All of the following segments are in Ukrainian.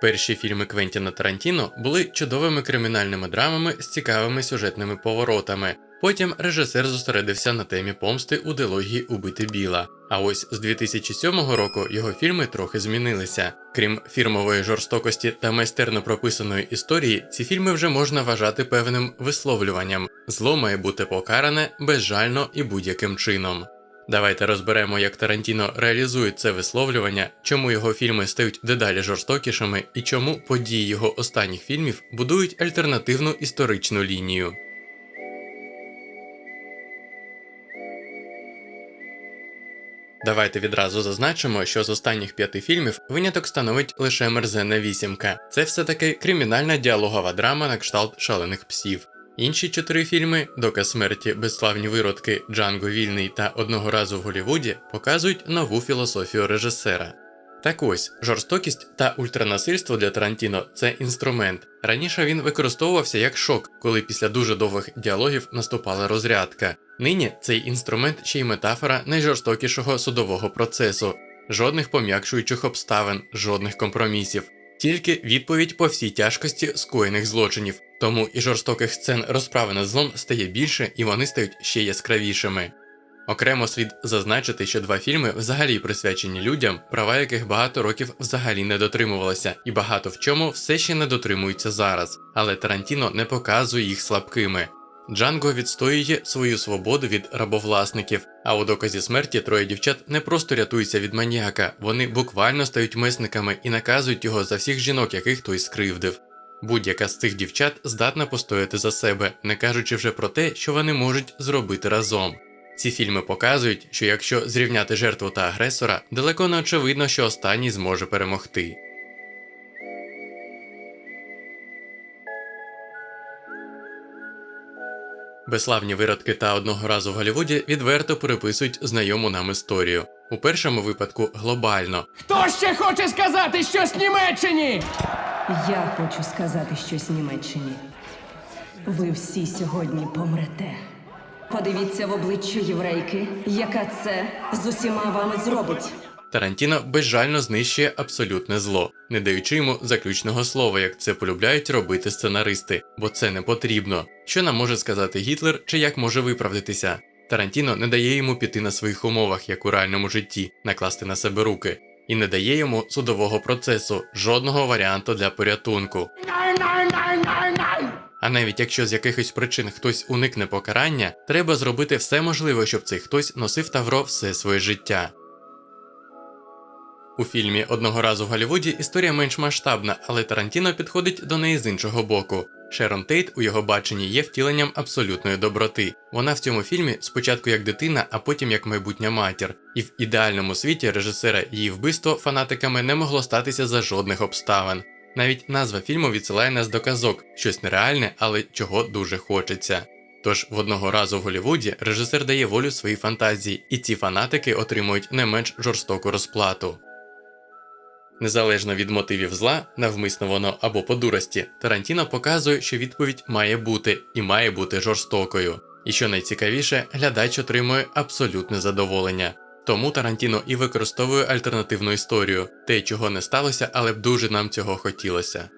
Перші фільми Квентіна Тарантіно були чудовими кримінальними драмами з цікавими сюжетними поворотами. Потім режисер зосередився на темі помсти у дилогії Убити Біла. А ось з 2007 року його фільми трохи змінилися. Крім фірмової жорстокості та майстерно прописаної історії, ці фільми вже можна вважати певним висловлюванням. Зло має бути покаране безжально і будь-яким чином. Давайте розберемо, як Тарантіно реалізує це висловлювання, чому його фільми стають дедалі жорстокішими і чому події його останніх фільмів будують альтернативну історичну лінію. Давайте відразу зазначимо, що з останніх п'яти фільмів виняток становить лише мерзенна вісімка. Це все таки кримінальна діалогова драма на кшталт шалених псів. Інші чотири фільми Доказ смерті, безславні виродки, Джанго Вільний та одного разу в Голлівуді показують нову філософію режисера. Так ось, жорстокість та ультранасильство для Тарантіно це інструмент. Раніше він використовувався як шок, коли після дуже довгих діалогів наступала розрядка. Нині цей інструмент ще й метафора найжорстокішого судового процесу, жодних пом'якшуючих обставин, жодних компромісів, тільки відповідь по всій тяжкості скоєних злочинів. Тому і жорстоких сцен розправи над злом стає більше і вони стають ще яскравішими. Окремо слід зазначити, що два фільми взагалі присвячені людям, права яких багато років взагалі не дотримувалися, і багато в чому все ще не дотримуються зараз, але Тарантіно не показує їх слабкими. Джанго відстоює свою свободу від рабовласників, а у доказі смерті троє дівчат не просто рятуються від маніяка, вони буквально стають месниками і наказують його за всіх жінок, яких той скривдив. Будь-яка з цих дівчат здатна постояти за себе, не кажучи вже про те, що вони можуть зробити разом. Ці фільми показують, що якщо зрівняти жертву та агресора, далеко не очевидно, що останній зможе перемогти. Безславні виродки та одного разу в Голлівуді відверто переписують знайому нам історію. У першому випадку глобально, Хто ще хоче сказати щось Німеччині? Я хочу сказати щось Німеччині. Ви всі сьогодні помрете. Подивіться в обличчя єврейки, яка це з усіма вами зробить. Тарантіно безжально знищує абсолютне зло, не даючи йому заключного слова, як це полюбляють робити сценаристи, бо це не потрібно. Що нам може сказати Гітлер чи як може виправдатися? Тарантіно не дає йому піти на своїх умовах, як у реальному житті, накласти на себе руки, і не дає йому судового процесу, жодного варіанту для порятунку. А навіть якщо з якихось причин хтось уникне покарання, треба зробити все можливе, щоб цей хтось носив тавро все своє життя. У фільмі одного разу в Голлівуді історія менш масштабна, але Тарантіно підходить до неї з іншого боку. Шерон Тейт у його баченні є втіленням абсолютної доброти. Вона в цьому фільмі спочатку як дитина, а потім як майбутня матір. І в ідеальному світі режисера її вбивство фанатиками не могло статися за жодних обставин. Навіть назва фільму відсилає нас до казок, щось нереальне, але чого дуже хочеться. Тож в одного разу в Голлівуді режисер дає волю своїй фантазії, і ці фанатики отримують не менш жорстоку розплату. Незалежно від мотивів зла, навмисно воно або по дурості, Тарантіно показує, що відповідь має бути і має бути жорстокою. І що найцікавіше, глядач отримує абсолютне задоволення. Тому Тарантіно і використовує альтернативну історію, те, чого не сталося, але б дуже нам цього хотілося.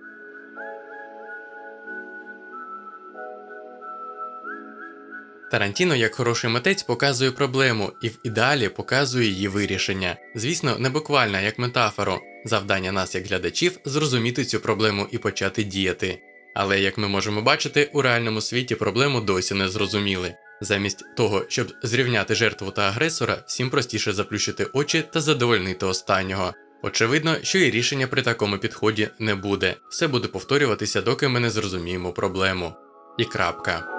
Тарантіно, як хороший митець, показує проблему і в ідеалі показує її вирішення. Звісно, не буквально як метафору. Завдання нас, як глядачів, зрозуміти цю проблему і почати діяти. Але як ми можемо бачити, у реальному світі проблему досі не зрозуміли. Замість того, щоб зрівняти жертву та агресора, всім простіше заплющити очі та задовольнити останнього. Очевидно, що і рішення при такому підході не буде. Все буде повторюватися, доки ми не зрозуміємо проблему. І крапка.